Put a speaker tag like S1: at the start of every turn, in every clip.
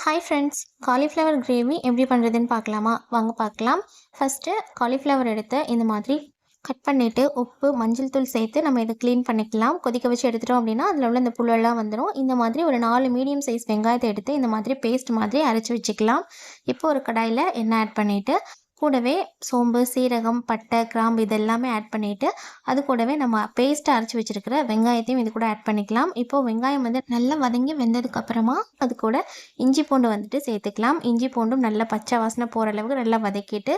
S1: Hi friends cauliflower gravy எப்படி பண்ணுறதுன்னு பார்க்கலாமா? வாங்க பார்க்கலாம். ஃபஸ்ட்டு காலிஃப்ளவர் எடுத்து இந்த மாதிரி கட் பண்ணிவிட்டு உப்பு மஞ்சள் தூள் சேர்த்து நம்ம இதை க்ளீன் பண்ணிக்கலாம். கொதிக்க வச்சு எடுத்துட்டோம் அப்படின்னா அதில் உள்ள இந்த புல்லெல்லாம் வந்துடும் இந்த மாதிரி ஒரு நாலு மீடியம் சைஸ் வெங்காயத்தை எடுத்து இந்த மாதிரி பேஸ்ட் மாதிரி அரைச்சி வச்சுக்கலாம். இப்போ ஒரு கடாயில் எண்ணெய் ஆட் பண்ணிவிட்டு கூடவே சோம்பு சீரகம் பட்டை கிராம்பு இதெல்லாமே ஆட் பண்ணிவிட்டு அது கூடவே நம்ம பேஸ்ட்டை அரைச்சி வச்சுருக்கிற வெங்காயத்தையும் இது கூட ஆட் பண்ணிக்கலாம். இப்போது வெங்காயம் வந்து நல்லா வதங்கி வெந்ததுக்கப்புறமா அது கூட இஞ்சி பூண்டு வந்துட்டு சேர்த்துக்கலாம். இஞ்சி பூண்டும் நல்லா பச்சை வாசனை போகிற அளவுக்கு நல்லா வதக்கிட்டு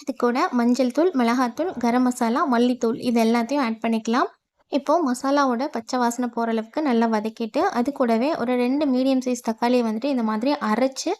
S1: அது கூட மஞ்சள் தூள் மிளகாத்தூள் கரம் மசாலா மல்லித்தூள் இது எல்லாத்தையும் ஆட் பண்ணிக்கலாம். இப்போது மசாலாவோட பச்சை வாசனை போகிற அளவுக்கு நல்லா வதக்கிட்டு அது கூடவே ஒரு ரெண்டு மீடியம் சைஸ் தக்காளியை வந்துட்டு இந்த மாதிரி அரைச்சி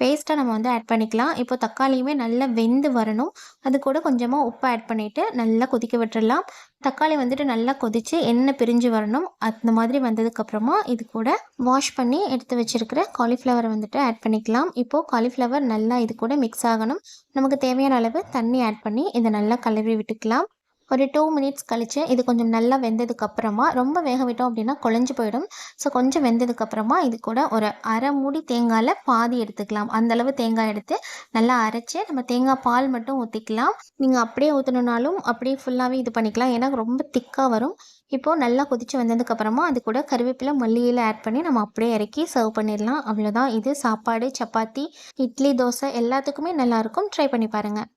S1: பேஸ்ட்டாக நம்ம வந்து ஆட் பண்ணிக்கலாம். இப்போ தக்காளியுமே நல்லா வெந்து வரணும். அது கூட கொஞ்சமாக உப்பு ஆட் பண்ணிவிட்டு நல்லா கொதிக்க விட்டுடலாம் தக்காளி வந்துட்டு நல்லா கொதித்து எண்ணெய் பிரிஞ்சு வரணும். அந்த மாதிரி வந்ததுக்கப்புறமா இது கூட வாஷ் பண்ணி எடுத்து வச்சுருக்கிற காலிஃப்ளவரை வந்துட்டு ஆட் பண்ணிக்கலாம். இப்போது காலிஃப்ளவர் நல்லா இது கூட மிக்ஸ் ஆகணும். நமக்கு தேவையான அளவு தண்ணி ஆட் பண்ணி இதை நல்லா கலவி விட்டுக்கலாம். ஒரு டூ மினிட்ஸ் கழித்து இது கொஞ்சம் நல்லா வெந்ததுக்கப்புறமா ரொம்ப வேக விட்டோம் அப்படின்னா குழஞ்சி போயிடும். ஸோ கொஞ்சம் வெந்ததுக்கப்புறமா இது கூட ஒரு அரை மூடி தேங்காயில் பாதி எடுத்துக்கலாம். அந்தளவு தேங்காய் எடுத்து நல்லா அரைச்சி நம்ம தேங்காய் பால் மட்டும் ஊற்றிக்கலாம் நீங்கள் அப்படியே ஊற்றணுனாலும் அப்படியே ஃபுல்லாகவே இது பண்ணிக்கலாம். ஏன்னா ரொம்ப திக்காக வரும். இப்போது நல்லா கொதித்து வந்ததுக்கப்புறமா அது கூட கருவேப்பிலை மல்லியில் ஆட் பண்ணி நம்ம அப்படியே இறக்கி சர்வ் பண்ணிடலாம். அவ்வளோதான் இது சாப்பாடு சப்பாத்தி இட்லி தோசை எல்லாத்துக்குமே நல்லாயிருக்கும் ட்ரை பண்ணி பாருங்கள்